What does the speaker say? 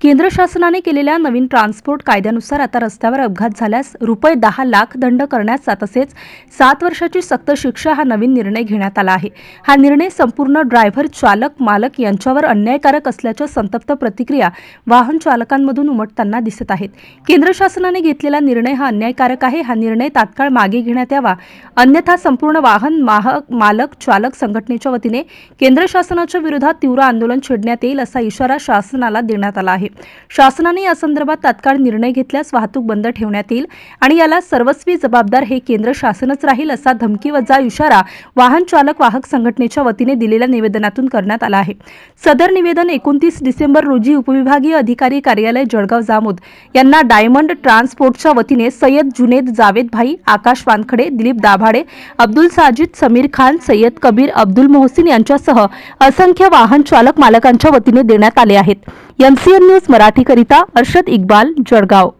केंद्र शासनाने केलेल्या नवीन ट्रान्सपोर्ट कायद्यानुसार आता रस्त्यावर अपघात झाल्यास रुपये दहा लाख दंड करण्याचा तसेच सात वर्षाची सक्त शिक्षा हा नवीन निर्णय घेण्यात आला आहे. हा निर्णय संपूर्ण ड्रायव्हर चालक मालक यांच्यावर अन्यायकारक असल्याच्या संतप्त प्रतिक्रिया वाहन चालकांमधून उमटताना दिसत आहेत. केंद्र शासनाने घेतलेला निर्णय हा अन्यायकारक आहे. हा निर्णय तात्काळ मागे घेण्यात यावा. अन्यथा संपूर्ण वाहन माह मालक चालक संघटनेच्या वतीने केंद्र शासनाच्या विरोधात तीव्र आंदोलन छेडण्यात येईल असा इशारा शासनाला देण्यात आला आहे. शासनाने या संदर्भात तात्काळ निर्णय घेतल्यास वाहतूक बंद ठेवण्यात येईल आणि याला सर्वस्वी जबाबदार हे केंद्र शासनच राहील असा धमकीवजा इशारा वाहन चालक वाहक संघटनेच्या वतीने दिलेल्या निवेदनातून करण्यात आला आहे. सदर निवेदन एकोणतीस डिसेंबर रोजी उपविभागीय अधिकारी कार्यालय जळगाव जामोद यांना डायमंड ट्रान्सपोर्टच्या वतीने सय्यद जुनेद जावेद भाई आकाश वानखडे दिलीप दाभाडे अब्दुल साजिद समीर खान सय्यद कबीर अब्दुल मोहसिन यांच्यासह असंख्य वाहन चालक मालकांच्या वतीने देण्यात आले आहेत. एमसीएन न्यूज मराठीकरिता अर्षद इक्बाल जळगाव.